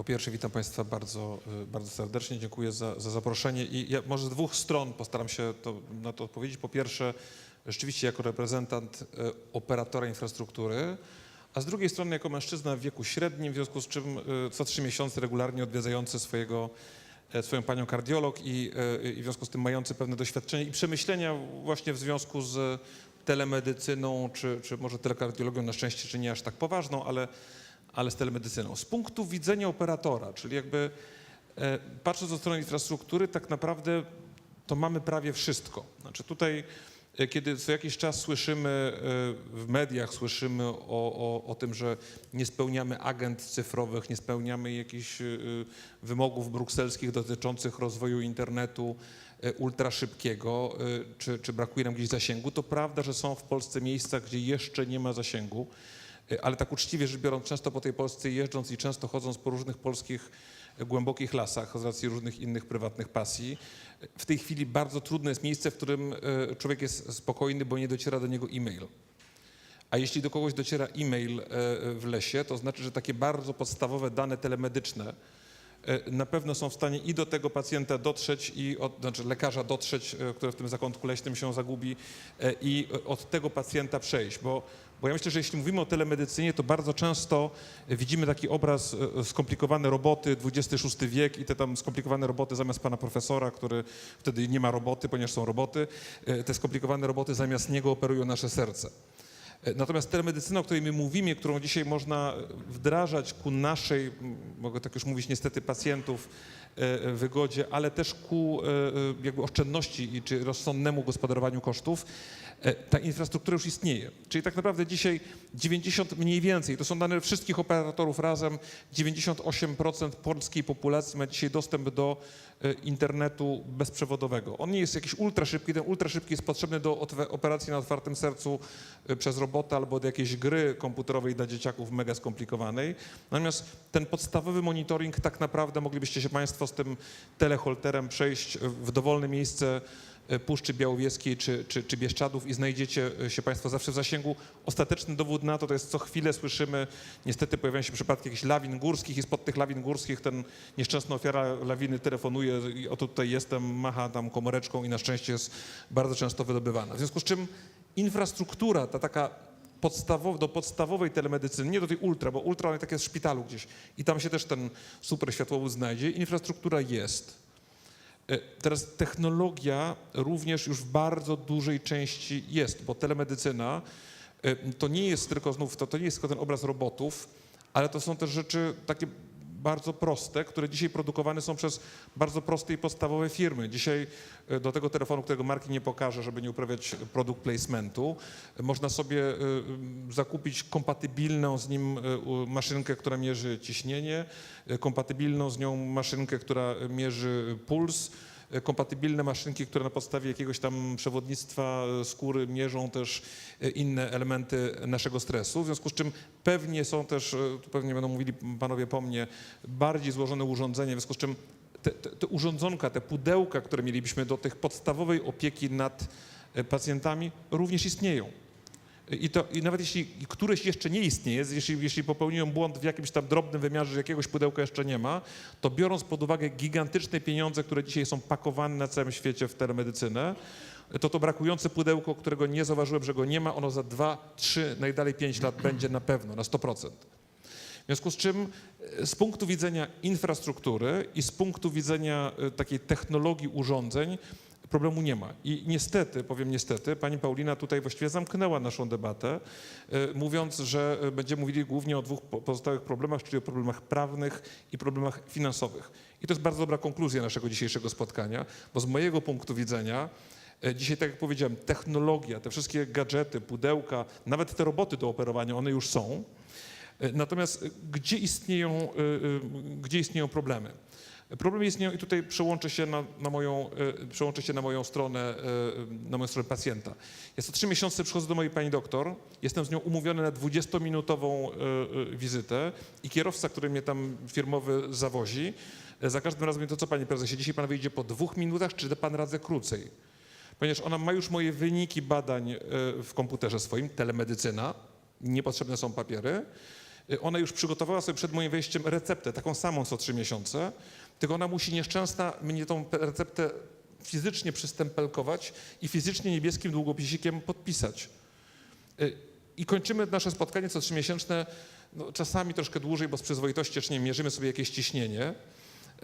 Po pierwsze, witam Państwa bardzo, y, bardzo serdecznie. Dziękuję za, za zaproszenie. I ja może z dwóch stron postaram się to, na to odpowiedzieć. Po pierwsze, rzeczywiście jako reprezentant y, operatora infrastruktury, a z drugiej strony jako mężczyzna w wieku średnim, w związku z czym y, co trzy miesiące regularnie odwiedzający swojego, swoją panią kardiolog i, i w związku z tym mający pewne doświadczenie i przemyślenia właśnie w związku z telemedycyną, czy, czy może telekardiologią na szczęście, czy nie aż tak poważną, ale ale z telemedycyną. Z punktu widzenia operatora, czyli jakby e, patrząc od strony infrastruktury, tak naprawdę to mamy prawie wszystko. Znaczy tutaj, e, kiedy co jakiś czas słyszymy e, w mediach, słyszymy o, o, o tym, że nie spełniamy agent cyfrowych, nie spełniamy jakichś e, wymogów brukselskich dotyczących rozwoju internetu e, ultraszybkiego, e, czy, czy brakuje nam gdzieś zasięgu, to prawda, że są w Polsce miejsca, gdzie jeszcze nie ma zasięgu. Y, ale tak uczciwie rzecz biorąc, często po tej Polsce jeżdżąc i często chodząc po różnych polskich y, głębokich lasach z racji różnych innych prywatnych pasji, w tej chwili bardzo trudne jest miejsce, w którym y, człowiek jest spokojny, bo nie dociera do niego e-mail. A jeśli do kogoś dociera e-mail w lesie, to znaczy, że takie bardzo podstawowe dane telemedyczne na pewno są w stanie i do tego pacjenta dotrzeć, i od, znaczy lekarza dotrzeć, y, który w tym zakątku leśnym się zagubi, y, i od tego pacjenta przejść, bo bo ja myślę, że jeśli mówimy o telemedycynie, to bardzo często widzimy taki obraz e, skomplikowane roboty, XXVI wiek i te tam skomplikowane roboty zamiast pana profesora, który wtedy nie ma roboty, ponieważ są roboty, e, te skomplikowane roboty zamiast niego operują nasze serce. E, Natomiast telemedycyna, o której my mówimy, którą dzisiaj można wdrażać ku naszej, mogę tak już mówić niestety, pacjentów e, wygodzie, ale też ku e, e, jakby oszczędności czy rozsądnemu gospodarowaniu kosztów, e, ta infrastruktura już istnieje. Czyli tak naprawdę dzisiaj 90 mniej więcej, to są dane wszystkich operatorów razem, 98% polskiej populacji ma dzisiaj dostęp do e, internetu bezprzewodowego. On nie jest jakiś ultraszybki, ten ultraszybki jest potrzebny do operacji na otwartym sercu e, przez robota albo do jakiejś gry komputerowej dla dzieciaków mega skomplikowanej. Natomiast ten podstawowy monitoring tak naprawdę moglibyście się Państwo z tym teleholterem przejść w dowolne miejsce e, Puszczy Białowieskiej czy, czy, czy Bieszczadów i znajdziecie e, się Państwo zawsze w zasięgu. Ostateczny dowód na to to jest co chwilę słyszymy, niestety pojawiają się przypadki jakichś lawin górskich i spod tych lawin górskich ten nieszczęsna ofiara lawiny telefonuje i oto tutaj jestem, macha tam komoreczką i na szczęście jest bardzo często wydobywana. W związku z czym infrastruktura, ta taka do podstawowej telemedycyny, nie do tej ultra, bo ultra tak jest w szpitalu gdzieś i tam się też ten super światłowód znajdzie, infrastruktura jest. E, Teraz technologia również już w bardzo dużej części jest, bo telemedycyna e, to nie jest tylko znów, to, to nie jest tylko ten obraz robotów, ale to są też rzeczy takie bardzo proste, które dzisiaj produkowane są przez bardzo proste i podstawowe firmy. Dzisiaj e, do tego telefonu, którego marki nie pokażę, żeby nie uprawiać product placementu, e, można sobie e, zakupić kompatybilną z nim maszynkę, która mierzy ciśnienie, kompatybilną z nią maszynkę, która mierzy puls, kompatybilne maszynki, które na podstawie jakiegoś tam przewodnictwa e, skóry mierzą też e, inne elementy naszego stresu. W związku z czym pewnie są też, e, tu pewnie będą mówili panowie po mnie, bardziej złożone urządzenia, w związku z czym te, te, te urządzonka, te pudełka, które mielibyśmy do tych podstawowej opieki nad pacjentami, również istnieją. I, to, I nawet jeśli któreś jeszcze nie istnieje, jeśli, jeśli popełniłem błąd w jakimś tam drobnym wymiarze, że jakiegoś pudełka jeszcze nie ma, to biorąc pod uwagę gigantyczne pieniądze, które dzisiaj są pakowane na całym świecie w telemedycynę, to to brakujące pudełko, którego nie zauważyłem, że go nie ma, ono za 2, 3, najdalej 5 lat będzie na pewno, na 100%. W związku z czym e, z punktu widzenia infrastruktury i z punktu widzenia e, takiej technologii urządzeń problemu nie ma. I niestety, powiem niestety, pani Paulina tutaj właściwie zamknęła naszą debatę, e, mówiąc, że e, będziemy mówili głównie o dwóch po- pozostałych problemach, czyli o problemach prawnych i problemach finansowych. I to jest bardzo dobra konkluzja naszego dzisiejszego spotkania, bo z mojego punktu widzenia E, Dzisiaj, tak jak powiedziałem, technologia, te wszystkie gadżety, pudełka, nawet te roboty do operowania, one już są. Natomiast gdzie istnieją, gdzie istnieją problemy? Problemy istnieją i tutaj przełączę się na, na, moją, e, przełączę się na moją stronę, e, na moją stronę pacjenta. Ja co trzy miesiące przychodzę do mojej pani doktor, jestem z nią umówiony na 20-minutową e, wizytę i kierowca, który mnie tam firmowy zawozi, za każdym razem mówi, to co panie prezesie, dzisiaj pan wyjdzie po dwóch minutach, czy da pan radę krócej? ponieważ ona ma już moje wyniki badań w komputerze swoim, telemedycyna, niepotrzebne są papiery. Y, ona już przygotowała sobie przed moim wejściem receptę, taką samą co trzy miesiące, tylko ona musi nieszczęsna mnie tą receptę fizycznie przystempelkować i fizycznie niebieskim długopisikiem podpisać. Y, I kończymy nasze spotkanie co trzymiesięczne, no, czasami troszkę dłużej, bo z przyzwoitości nie mierzymy sobie jakieś ciśnienie.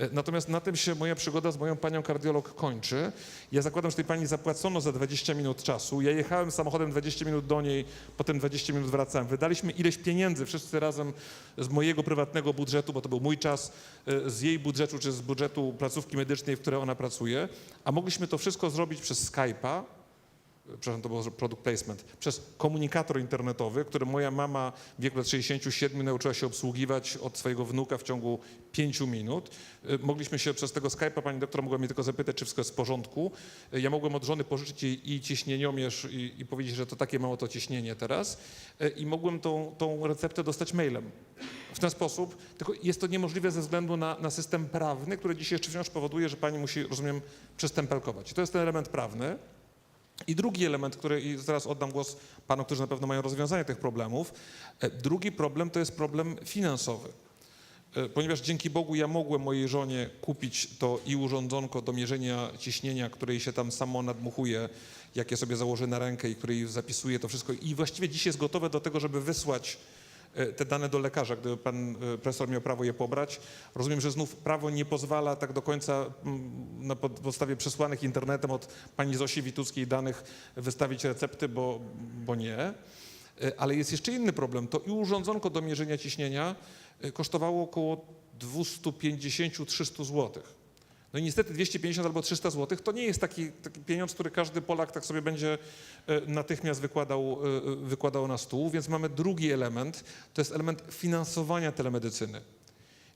Y, Natomiast na tym się moja przygoda z moją panią kardiolog kończy. Ja zakładam, że tej pani zapłacono za 20 minut czasu. Ja jechałem samochodem 20 minut do niej, potem 20 minut wracałem. Wydaliśmy ileś pieniędzy wszyscy razem z mojego prywatnego budżetu, bo to był mój czas, y, z jej budżetu czy z budżetu placówki medycznej, w której ona pracuje, a mogliśmy to wszystko zrobić przez Skype'a, przepraszam, to był product placement, przez komunikator internetowy, który moja mama w wieku lat 67 nauczyła się obsługiwać od swojego wnuka w ciągu 5 minut. Y, Mogliśmy się przez tego Skype'a, pani doktor mogła mnie tylko zapytać, czy wszystko jest w porządku. Y, Ja mogłem od żony pożyczyć jej i ciśnieniomierz i, i powiedzieć, że to takie mało to ciśnienie teraz Y, i mogłem tą, tą receptę dostać mailem. W ten sposób, tylko jest to niemożliwe ze względu na, na system prawny, który dzisiaj jeszcze wciąż powoduje, że pani musi, rozumiem, przystempelkować. I to jest ten element prawny. I drugi element, który i zaraz oddam głos panom, którzy na pewno mają rozwiązanie tych problemów. E, Drugi problem to jest problem finansowy. E, Ponieważ dzięki Bogu ja mogłem mojej żonie kupić to i urządzonko do mierzenia ciśnienia, które jej się tam samo nadmuchuje, jakie sobie założy na rękę i które jej zapisuje to wszystko. I właściwie dziś jest gotowe do tego, żeby wysłać te dane do lekarza, gdyby pan e, profesor miał prawo je pobrać. Rozumiem, że znów prawo nie pozwala tak do końca mm, na pod- podstawie przesłanych internetem od pani Zosi Wituckiej danych wystawić recepty, bo, bo nie. E, Ale jest jeszcze inny problem. To i urządzonko do mierzenia ciśnienia e, kosztowało około 250-300 zł. No i niestety 250 albo 300 zł to nie jest taki, taki pieniądz, który każdy Polak tak sobie będzie e, natychmiast wykładał, e, e, wykładał na stół, więc mamy drugi element, to jest element finansowania telemedycyny.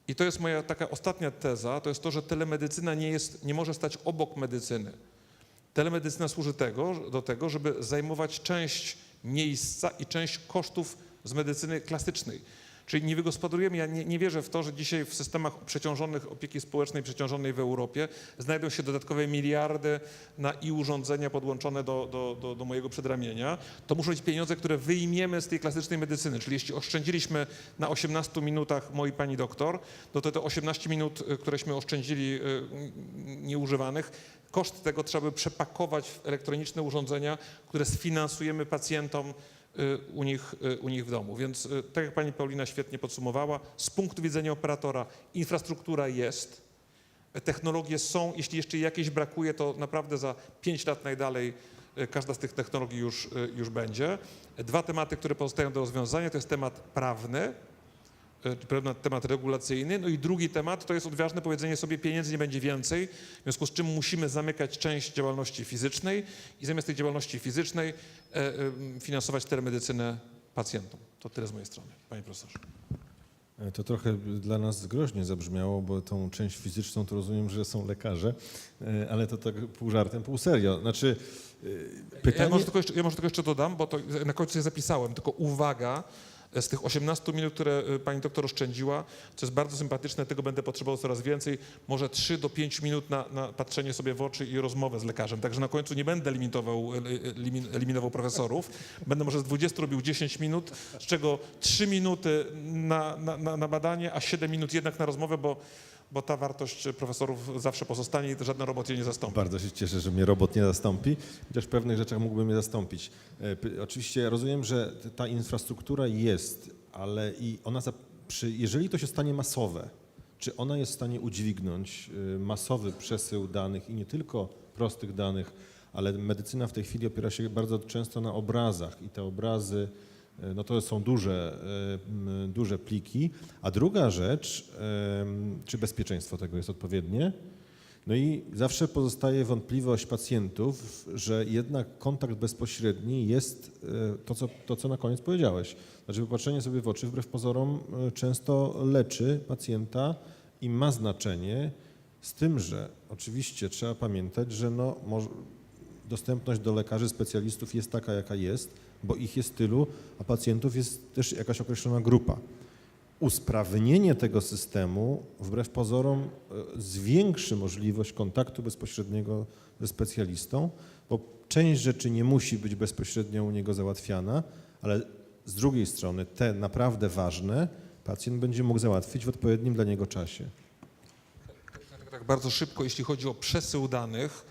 I to jest moja taka ostatnia teza, to jest to, że telemedycyna nie, jest, nie może stać obok medycyny. Telemedycyna służy tego, do tego, żeby zajmować część miejsca i część kosztów z medycyny klasycznej. Czyli nie wygospodarujemy, ja nie, nie wierzę w to, że dzisiaj w systemach przeciążonych opieki społecznej, przeciążonej w Europie znajdą się dodatkowe miliardy na i urządzenia podłączone do, do, do, do mojego przedramienia. To muszą być pieniądze, które wyjmiemy z tej klasycznej medycyny. Czyli jeśli oszczędziliśmy na 18 minutach mojej pani doktor, no to te 18 minut, y, któreśmy oszczędzili y, nieużywanych, koszt tego trzeba by przepakować w elektroniczne urządzenia, które sfinansujemy pacjentom u nich, y, u nich w domu. Więc y, tak jak pani Paulina świetnie podsumowała, z punktu widzenia operatora infrastruktura jest, technologie są, jeśli jeszcze jakieś brakuje, to naprawdę za 5 lat najdalej y, każda z tych technologii już, y, już będzie. Dwa tematy, które pozostają do rozwiązania, to jest temat prawny, y, temat, temat regulacyjny, no i drugi temat to jest odważne powiedzenie sobie, pieniędzy nie będzie więcej, w związku z czym musimy zamykać część działalności fizycznej i zamiast tej działalności fizycznej e, e, finansować telemedycynę pacjentom. To tyle z mojej strony, panie profesorze. E, To trochę dla nas groźnie zabrzmiało, bo tą część fizyczną to rozumiem, że są lekarze, e, ale to tak pół żartem, pół serio. Znaczy, e, pytanie... Ja może, tylko jeszcze, ja może tylko jeszcze dodam, bo to na końcu je zapisałem, tylko uwaga, z tych 18 minut, które y, pani doktor oszczędziła, co jest bardzo sympatyczne, tego będę potrzebował coraz więcej, może 3 do 5 minut na, na patrzenie sobie w oczy i rozmowę z lekarzem. Także na końcu nie będę eliminował, y, elimin- eliminował profesorów. Będę może z 20 robił 10 minut, z czego 3 minuty na, na, na badanie, a 7 minut jednak na rozmowę, bo, bo ta wartość profesorów zawsze pozostanie i żaden robot jej nie zastąpi. Bardzo się cieszę, że mnie robot nie zastąpi, chociaż w pewnych rzeczach mógłby mnie zastąpić. E, Oczywiście rozumiem, że ta infrastruktura jest, ale i ona, przy, jeżeli to się stanie masowe, czy ona jest w stanie udźwignąć y, masowy przesył danych i nie tylko prostych danych, ale medycyna w tej chwili opiera się bardzo często na obrazach i te obrazy, no to są duże, m, duże pliki. A druga rzecz, em, czy bezpieczeństwo tego jest odpowiednie? No i zawsze pozostaje wątpliwość pacjentów, że jednak kontakt bezpośredni jest e, to, co, to, co na koniec powiedziałeś. Znaczy wypatrzenie sobie w oczy wbrew pozorom e, często leczy pacjenta i ma znaczenie, z tym, że oczywiście trzeba pamiętać, że no, dostępność do lekarzy, specjalistów jest taka, jaka jest, bo ich jest tylu, a pacjentów jest też jakaś określona grupa usprawnienie tego systemu wbrew pozorom e, zwiększy możliwość kontaktu bezpośredniego ze specjalistą, bo część rzeczy nie musi być bezpośrednio u niego załatwiana, ale Z drugiej strony te naprawdę ważne pacjent będzie mógł załatwić w odpowiednim dla niego czasie. Tak, tak bardzo szybko, jeśli chodzi o przesył danych,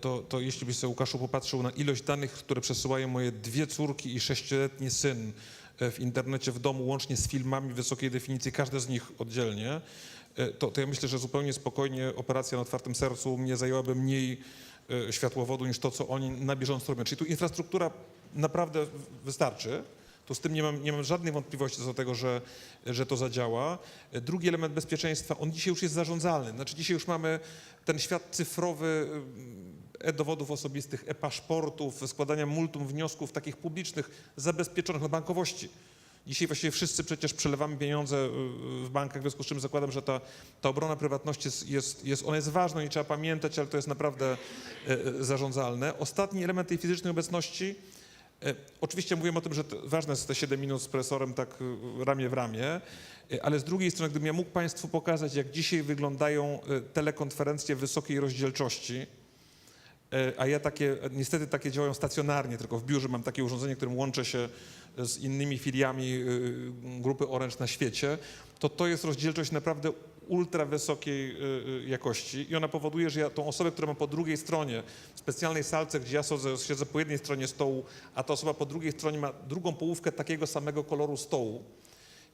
to, to jeśli byś sobie Łukaszu popatrzył na ilość danych, które przesyłają moje dwie córki i sześcioletni syn e, w internecie w domu, łącznie z filmami wysokiej definicji, każde z nich oddzielnie, e, to, to ja myślę, że zupełnie spokojnie operacja na otwartym sercu mnie zajęłaby mniej e, światłowodu niż to, co oni na bieżąco robią. Czyli tu infrastruktura naprawdę wystarczy. To z tym nie mam, nie mam żadnej wątpliwości co do tego, że, że to zadziała. Drugi element bezpieczeństwa, on dzisiaj już jest zarządzalny. Znaczy dzisiaj już mamy ten świat cyfrowy e-dowodów osobistych, e-paszportów, składania multum wniosków takich publicznych, zabezpieczonych na bankowości. Dzisiaj właściwie wszyscy przecież przelewamy pieniądze y, w bankach, w związku z czym zakładam, że ta, ta obrona prywatności jest, jest, jest, ona jest ważna i trzeba pamiętać, ale to jest naprawdę y, y, zarządzalne. Ostatni element tej fizycznej obecności, E, Oczywiście mówiłem o tym, że ważne jest te 7 minut z profesorem tak y, ramię w ramię, e, ale z drugiej strony, gdybym ja mógł Państwu pokazać, jak dzisiaj wyglądają e, telekonferencje wysokiej rozdzielczości, e, a ja takie, niestety takie działają stacjonarnie, tylko w biurze mam takie urządzenie, którym łączę się z innymi filiami grupy Orange na świecie, to to jest rozdzielczość naprawdę ultra wysokiej y, y, jakości i ona powoduje, że ja tą osobę, która ma po drugiej stronie w specjalnej salce, gdzie ja siedzę, po jednej stronie stołu, a ta osoba po drugiej stronie ma drugą połówkę takiego samego koloru stołu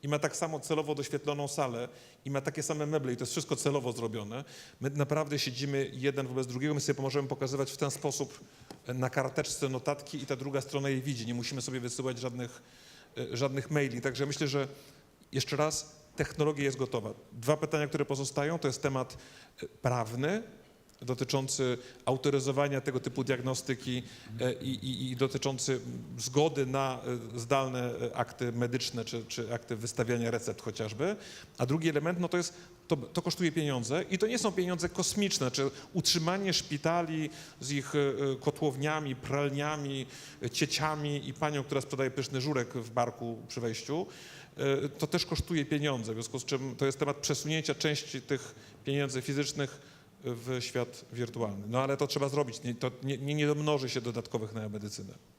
i ma tak samo celowo doświetloną salę i ma takie same meble i to jest wszystko celowo zrobione. My naprawdę siedzimy jeden wobec drugiego, my sobie możemy pokazywać w ten sposób na karteczce notatki i ta druga strona je widzi. Nie musimy sobie wysyłać żadnych, e, żadnych maili. Także myślę, że jeszcze raz, technologia jest gotowa. Dwa pytania, które pozostają, to jest temat e, prawny, dotyczący autoryzowania tego typu diagnostyki e, i, i, i dotyczący zgody na e, zdalne akty medyczne czy, czy akty wystawiania recept chociażby. A drugi element, no to jest, to, to kosztuje pieniądze i to nie są pieniądze kosmiczne, czy utrzymanie szpitali z ich e, kotłowniami, pralniami, e, cieciami i panią, która sprzedaje pyszny żurek w barku przy wejściu, e, to też kosztuje pieniądze, w związku z czym to jest temat przesunięcia części tych pieniędzy fizycznych w świat wirtualny. No ale to trzeba zrobić, to nie, nie, nie domnoży się dodatkowych na medycynę.